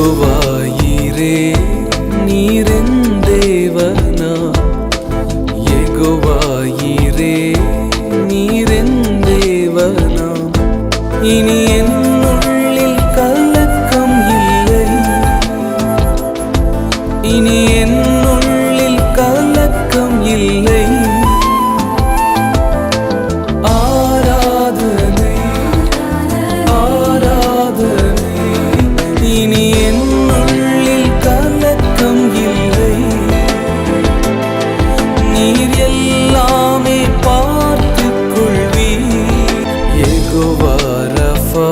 யெகோவாயிரே நீரெந்தேவனா யெகோவாயிரே நீரெந்தேவனா இனி என்னுள்ளில் கலக்கம் இல்லை. இனி நீர் எல்லாமே பார்த்துக் கொள்வீர். எகுவாரஃபா